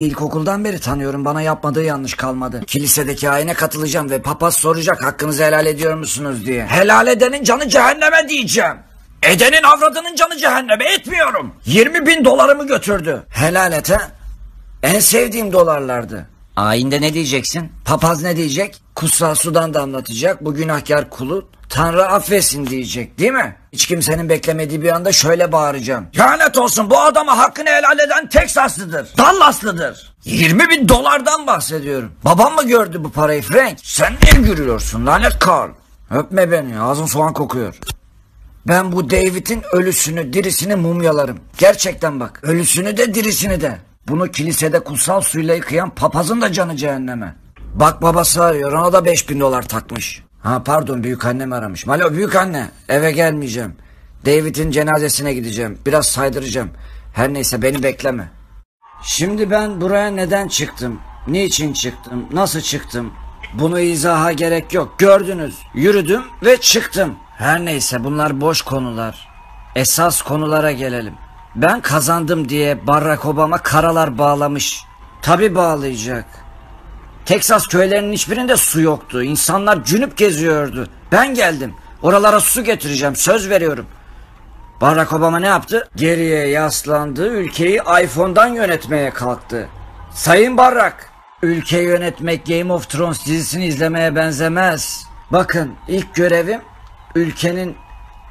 İlkokuldan beri tanıyorum bana yapmadığı yanlış kalmadı. Kilisedeki ayine katılacağım ve papaz soracak hakkınızı helal ediyor musunuz diye. Helal edenin canı cehenneme diyeceğim. Edenin avradının canı cehenneme etmiyorum. 20 bin dolarımı götürdü. Helal et ha. En sevdiğim dolarlardı. Ayinde ne diyeceksin? Papaz ne diyecek? Kutsal sudan da anlatacak. Bu günahkar kulu Tanrı affetsin diyecek değil mi? Hiç kimsenin beklemediği bir anda şöyle bağıracağım. Lanet olsun bu adama hakkını helal eden Teksaslıdır. Dallaslıdır. 20 bin dolardan bahsediyorum. Babam mı gördü bu parayı Frank? Sen ne görüyorsun lanet Carl? Öpme beni ağzın soğan kokuyor. Ben bu David'in ölüsünü dirisini mumyalarım. Gerçekten bak ölüsünü de dirisini de. Bunu kilisede kutsal suyla yıkayan papazın da canı cehenneme. Bak babası arıyor ona da 5000 dolar takmış. Ha pardon büyük annem aramış. Alo büyük anne eve gelmeyeceğim. David'in cenazesine gideceğim. Biraz saydıracağım. Her neyse beni bekleme. Şimdi ben buraya neden çıktım? Niçin çıktım? Nasıl çıktım? Bunu izaha gerek yok. Gördünüz. Yürüdüm ve çıktım. Her neyse bunlar boş konular. Esas konulara gelelim. Ben kazandım diye Barack Obama karalar bağlamış. Tabi bağlayacak. Texas köylerinin hiçbirinde su yoktu. İnsanlar cünüp geziyordu. Ben geldim. Oralara su getireceğim. Söz veriyorum. Barack Obama ne yaptı? Geriye yaslandı. Ülkeyi iPhone'dan yönetmeye kalktı. Sayın Barack, ülke yönetmek Game of Thrones dizisini izlemeye benzemez. Bakın ilk görevim ülkenin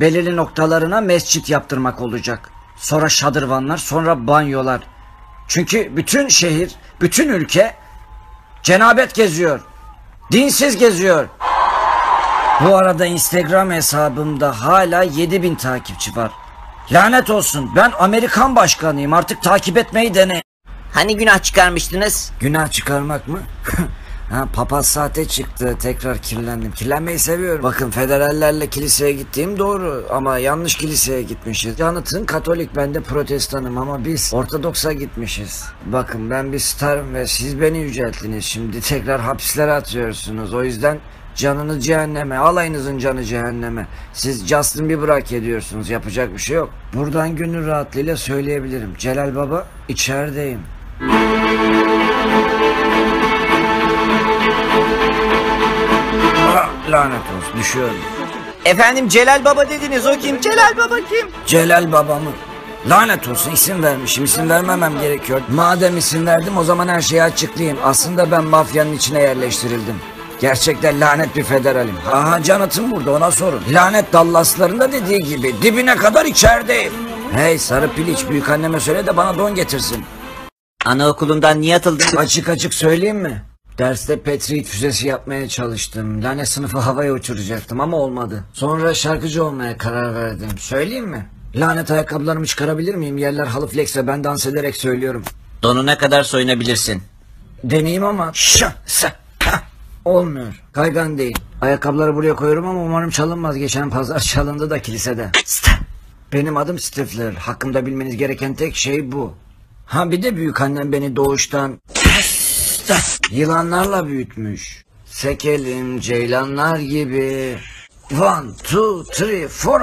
belirli noktalarına mescit yaptırmak olacak. Sonra şadırvanlar, sonra banyolar. Çünkü bütün şehir, bütün ülke cenabet geziyor. Dinsiz geziyor. Bu arada Instagram hesabımda hala 7000 takipçi var. Lanet olsun ben Amerikan başkanıyım artık takip etmeyi dene. Hani günah çıkarmıştınız? Günah çıkarmak mı? ha, papaz saate çıktı tekrar kirlendim. Kirlenmeyi seviyorum. Bakın federallerle kiliseye gittiğim doğru ama yanlış kiliseye gitmişiz. Jonathan Katolik ben de protestanım ama biz Ortodoks'a gitmişiz. Bakın ben bir starım ve siz beni yücelttiniz. Şimdi tekrar hapislere atıyorsunuz. O yüzden Canını cehenneme, alayınızın canı cehenneme. Siz Justin Bieber hak ediyorsunuz, yapacak bir şey yok. Buradan gönül rahatlığıyla söyleyebilirim. Celal Baba, içerideyim. Lanet olsun, düşüyorum. Efendim Celal Baba dediniz o kim? Celal Baba kim? Celal babamı. Lanet olsun isim vermişim isim vermemem gerekiyor. Madem isim verdim o zaman her şeyi açıklayayım. Aslında ben mafyanın içine yerleştirildim. Gerçekten lanet bir federalim. Aha Canat'ın burada ona sorun. Lanet Dallasların da dediği gibi dibine kadar içerideyim. Hey sarı piliç büyük anneme söyle de bana don getirsin. Anaokulundan niye atıldın? Açık açık söyleyeyim mi? Derste Patriot füzesi yapmaya çalıştım. Lanet sınıfı havaya uçuracaktım ama olmadı. Sonra şarkıcı olmaya karar verdim. Söyleyeyim mi? Lanet ayakkabılarımı çıkarabilir miyim? Yerler halı flex ve ben dans ederek söylüyorum. Donuna kadar soyunabilirsin. Deneyeyim ama şa, sa, ha, olmuyor. Kaygan değil. Ayakkabıları buraya koyuyorum ama umarım çalınmaz. Geçen pazar çalındı da kilisede. Benim adım Stifler. Hakkımda bilmeniz gereken tek şey bu. Ha bir de büyük annem beni doğuştan yılanlarla büyütmüş. Sekelim ceylanlar gibi. One, two, three, four.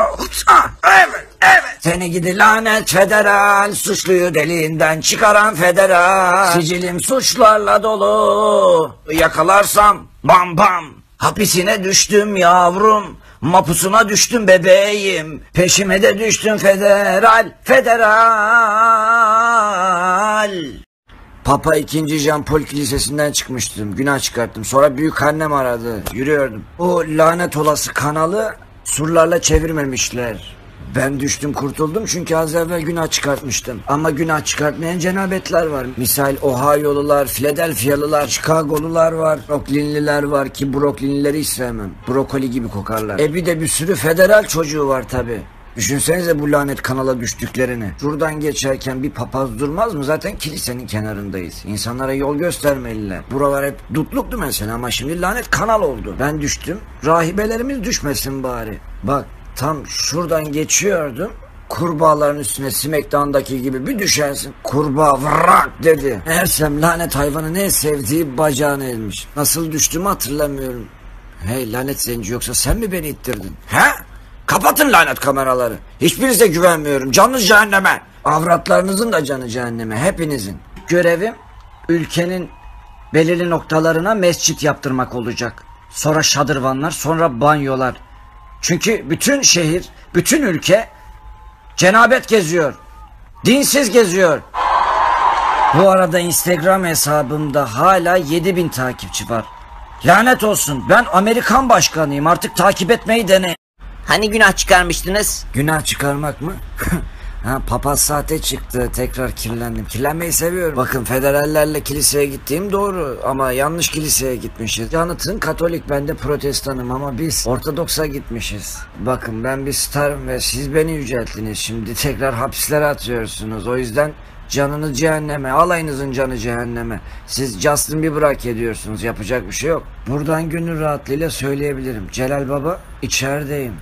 Ah, evet, evet. Seni gidi lanet federal. Suçluyu deliğinden çıkaran federal. Sicilim suçlarla dolu. Yakalarsam bam bam. Hapisine düştüm yavrum. Mapusuna düştüm bebeğim. Peşime de düştüm federal. Federal. Papa 2. Jean Paul Kilisesi'nden çıkmıştım. Günah çıkarttım. Sonra büyük annem aradı. Yürüyordum. O lanet olası kanalı surlarla çevirmemişler. Ben düştüm kurtuldum çünkü az evvel günah çıkartmıştım. Ama günah çıkartmayan cenabetler var. Misal Ohio'lular, Philadelphia'lılar, Chicago'lular var. Brooklyn'liler var ki Brooklyn'lileri hiç sevmem. Brokoli gibi kokarlar. E bir de bir sürü federal çocuğu var tabi. Düşünsenize bu lanet kanala düştüklerini. Şuradan geçerken bir papaz durmaz mı? Zaten kilisenin kenarındayız. İnsanlara yol göstermeliler. Buralar hep dutluktu mesela ama şimdi lanet kanal oldu. Ben düştüm. Rahibelerimiz düşmesin bari. Bak tam şuradan geçiyordum. Kurbağaların üstüne Smackdown'daki gibi bir düşersin. Kurbağa vrak dedi. Ersem lanet hayvanı ne sevdiği bacağını elmiş. Nasıl düştüğümü hatırlamıyorum. Hey lanet zenci yoksa sen mi beni ittirdin? He? Kapatın lanet kameraları. Hiçbirinize güvenmiyorum. Canınız cehenneme. Avratlarınızın da canı cehenneme. Hepinizin. Görevim ülkenin belirli noktalarına mescit yaptırmak olacak. Sonra şadırvanlar, sonra banyolar. Çünkü bütün şehir, bütün ülke cenabet geziyor. Dinsiz geziyor. Bu arada Instagram hesabımda hala 7000 takipçi var. Lanet olsun ben Amerikan başkanıyım artık takip etmeyi dene. Hani günah çıkarmıştınız? Günah çıkarmak mı? ha, papaz saate çıktı tekrar kirlendim. Kirlenmeyi seviyorum. Bakın federallerle kiliseye gittiğim doğru ama yanlış kiliseye gitmişiz. Yanıtın katolik ben de protestanım ama biz ortodoksa gitmişiz. Bakın ben bir starım ve siz beni yücelttiniz. Şimdi tekrar hapislere atıyorsunuz. O yüzden Canını cehenneme, alayınızın canı cehenneme. Siz Justin Bieber'ı hak ediyorsunuz, yapacak bir şey yok. Buradan gönül rahatlığıyla söyleyebilirim. Celal Baba, içerideyim.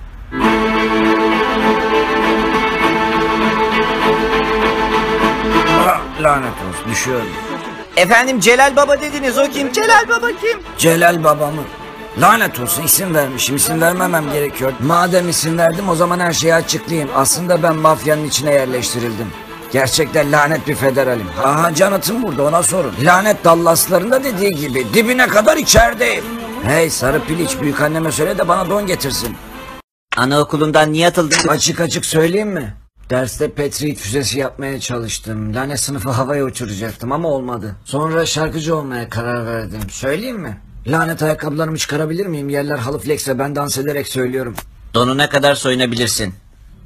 Ah, lanet olsun, düşüyorum. Efendim Celal Baba dediniz o kim? Celal Baba kim? Celal babamı. Lanet olsun isim vermişim isim vermemem gerekiyor. Madem isim verdim o zaman her şeyi açıklayayım. Aslında ben mafyanın içine yerleştirildim. Gerçekten lanet bir federalim. Aha Canat'ın burada ona sorun. Lanet Dallasların da dediği gibi dibine kadar içerideyim. Hey sarı piliç büyük anneme söyle de bana don getirsin. Anaokulundan niye atıldın? Açık açık söyleyeyim mi? Derste Patriot füzesi yapmaya çalıştım. Lanet sınıfı havaya uçuracaktım ama olmadı. Sonra şarkıcı olmaya karar verdim. Söyleyeyim mi? Lanet ayakkabılarımı çıkarabilir miyim? Yerler halı flex ve ben dans ederek söylüyorum. Donuna kadar soyunabilirsin.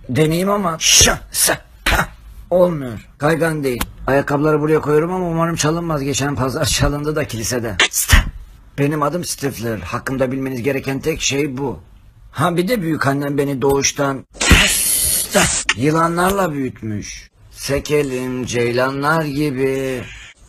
Deneyeyim ama şa, sa, ha, olmuyor. Kaygan değil. Ayakkabıları buraya koyuyorum ama umarım çalınmaz. Geçen pazar çalındı da kilisede. Benim adım Stifler. Hakkımda bilmeniz gereken tek şey bu. Ha bir de büyük annem beni doğuştan yılanlarla büyütmüş. Sekelim ceylanlar gibi.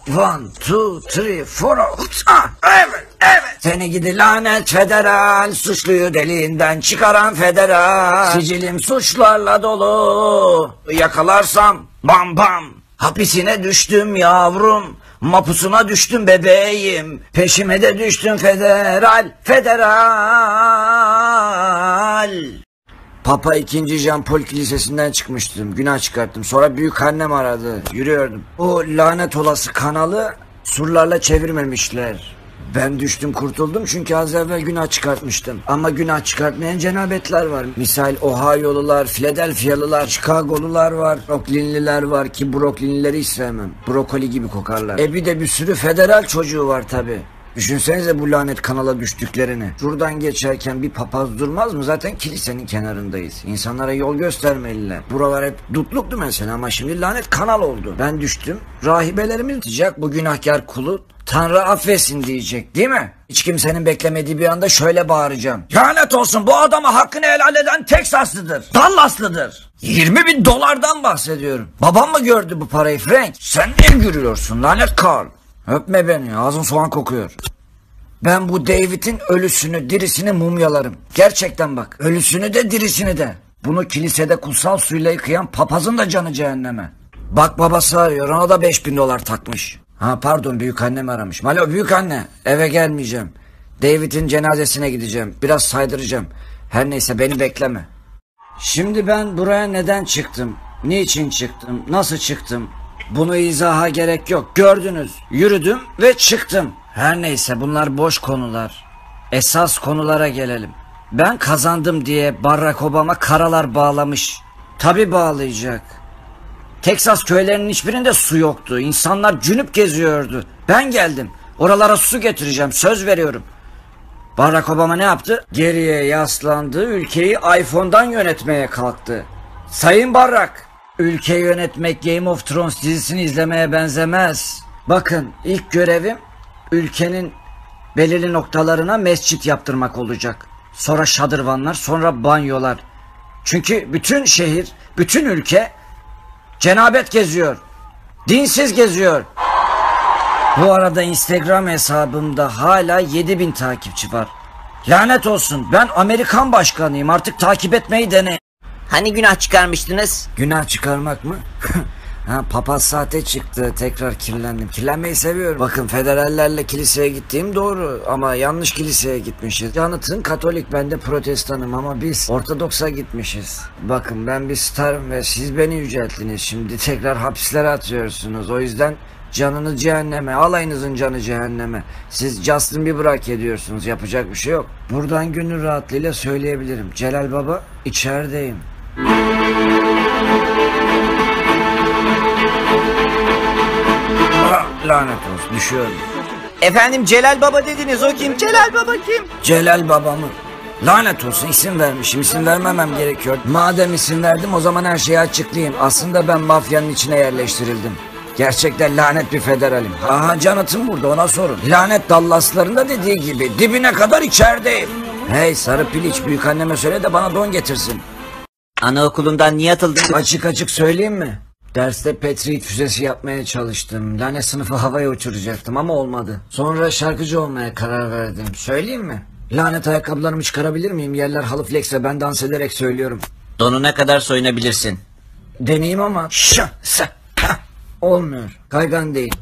One, two, three, four, ah, evet, evet. Seni gidi lanet federal, suçluyu deliğinden çıkaran federal. Sicilim suçlarla dolu, yakalarsam bam bam. Hapisine düştüm yavrum, mapusuna düştüm bebeğim. Peşime de düştüm federal, federal. Papa 2. Jean Paul Kilisesi'nden çıkmıştım. Günah çıkarttım. Sonra büyük annem aradı. Yürüyordum. O lanet olası kanalı surlarla çevirmemişler. Ben düştüm kurtuldum çünkü az evvel günah çıkartmıştım. Ama günah çıkartmayan cenabetler var. Misal Ohio'lular, Philadelphia'lılar, Chicago'lular var. Brooklyn'liler var ki Brooklyn'lileri hiç sevmem. Brokoli gibi kokarlar. E bir de bir sürü federal çocuğu var tabi. Düşünsenize bu lanet kanala düştüklerini. Şuradan geçerken bir papaz durmaz mı? Zaten kilisenin kenarındayız. İnsanlara yol göstermeliler. Buralar hep dutluktu mesela ama şimdi lanet kanal oldu. Ben düştüm. Rahibelerimiz diyecek bu günahkar kulu Tanrı affetsin diyecek değil mi? Hiç kimsenin beklemediği bir anda şöyle bağıracağım. Lanet olsun bu adama hakkını helal eden Teksaslıdır. Dallaslıdır. 20 bin dolardan bahsediyorum. Babam mı gördü bu parayı Frank? Sen niye gülüyorsun lanet Carl? Öpme beni ağzın soğan kokuyor. Ben bu David'in ölüsünü dirisini mumyalarım. Gerçekten bak ölüsünü de dirisini de. Bunu kilisede kutsal suyla yıkayan papazın da canı cehenneme. Bak babası arıyor ona da 5000 dolar takmış. Ha pardon büyük annem aramış. Alo büyük anne eve gelmeyeceğim. David'in cenazesine gideceğim. Biraz saydıracağım. Her neyse beni bekleme. Şimdi ben buraya neden çıktım? Niçin çıktım? Nasıl çıktım? Bunu izaha gerek yok. Gördünüz. Yürüdüm ve çıktım. Her neyse bunlar boş konular. Esas konulara gelelim. Ben kazandım diye Barack Obama karalar bağlamış. Tabi bağlayacak. Texas köylerinin hiçbirinde su yoktu. İnsanlar cünüp geziyordu. Ben geldim. Oralara su getireceğim. Söz veriyorum. Barack Obama ne yaptı? Geriye yaslandı. Ülkeyi iPhone'dan yönetmeye kalktı. Sayın Barack, ülke yönetmek Game of Thrones dizisini izlemeye benzemez. Bakın ilk görevim ülkenin belirli noktalarına mescit yaptırmak olacak. Sonra şadırvanlar, sonra banyolar. Çünkü bütün şehir, bütün ülke cenabet geziyor. Dinsiz geziyor. Bu arada Instagram hesabımda hala 7000 takipçi var. Lanet olsun ben Amerikan başkanıyım artık takip etmeyi dene. Hani günah çıkarmıştınız? Günah çıkarmak mı? ha, papaz saate çıktı tekrar kirlendim. Kirlenmeyi seviyorum. Bakın federallerle kiliseye gittiğim doğru ama yanlış kiliseye gitmişiz. Yanıtın katolik ben de protestanım ama biz ortodoksa gitmişiz. Bakın ben bir starım ve siz beni yücelttiniz. Şimdi tekrar hapislere atıyorsunuz. O yüzden Canını cehenneme, alayınızın canı cehenneme. Siz Justin Bieber'ı hak ediyorsunuz, yapacak bir şey yok. Buradan gönül rahatlığıyla söyleyebilirim. Celal Baba, içerideyim. Ah, lanet olsun, düşüyorum. Efendim Celal Baba dediniz o kim? Celal Baba kim? Celal babamı. Lanet olsun isim vermişim isim vermemem gerekiyor. Madem isim verdim o zaman her şeyi açıklayayım. Aslında ben mafyanın içine yerleştirildim. Gerçekten lanet bir federalim. Aha Canat'ın burada ona sorun. Lanet Dallasların da dediği gibi dibine kadar içerideyim. Hey sarı piliç büyük anneme söyle de bana don getirsin. Anaokulundan niye atıldın? Açık açık söyleyeyim mi? Derste Patriot füzesi yapmaya çalıştım. Lanet sınıfı havaya uçuracaktım ama olmadı. Sonra şarkıcı olmaya karar verdim. Söyleyeyim mi? Lanet ayakkabılarımı çıkarabilir miyim? Yerler halı flex ve ben dans ederek söylüyorum. Donuna kadar soyunabilirsin. Deneyeyim ama şa, sa, ha. olmuyor. Kaygan değil.